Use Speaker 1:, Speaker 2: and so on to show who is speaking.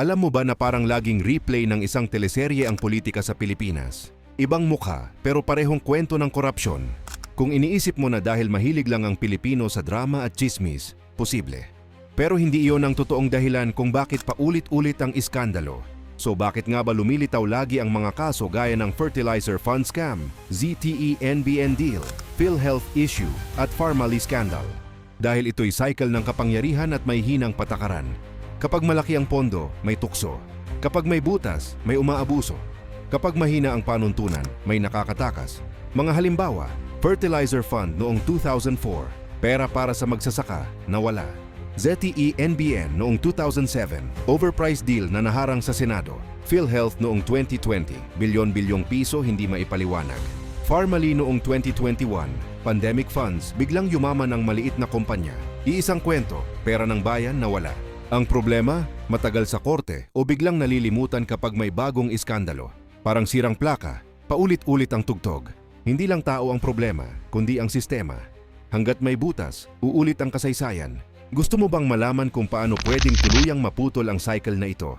Speaker 1: Alam mo ba na parang laging replay ng isang teleserye ang politika sa Pilipinas? Ibang mukha pero parehong kwento ng korupsyon. Kung iniisip mo na dahil mahilig lang ang Pilipino sa drama at chismis, posible. Pero hindi iyon ang totoong dahilan kung bakit paulit-ulit ang iskandalo. So bakit nga ba lumilitaw lagi ang mga kaso gaya ng fertilizer fund scam, ZTE-NBN deal, PhilHealth issue at Pharmally scandal? Dahil ito'y cycle ng kapangyarihan at may hinang patakaran. Kapag malaki ang pondo, may tukso. Kapag may butas, may umaabuso. Kapag mahina ang panuntunan, may nakakatakas. Mga halimbawa, fertilizer fund noong 2004, pera para sa magsasaka, nawala. ZTE-NBN noong 2007, overpriced deal na naharang sa Senado. PhilHealth noong 2020, bilyon-bilyong piso hindi maipaliwanag. Pharmally noong 2021, pandemic funds biglang yumaman ng maliit na kumpanya. Iisang kwento, pera ng bayan nawala. Ang problema, matagal sa korte o biglang nalilimutan kapag may bagong iskandalo. Parang sirang plaka, paulit-ulit ang tugtog. Hindi lang tao ang problema, kundi ang sistema. Hanggat may butas, uulit ang kasaysayan. Gusto mo bang malaman kung paano pwedeng tuluyang maputol ang cycle na ito?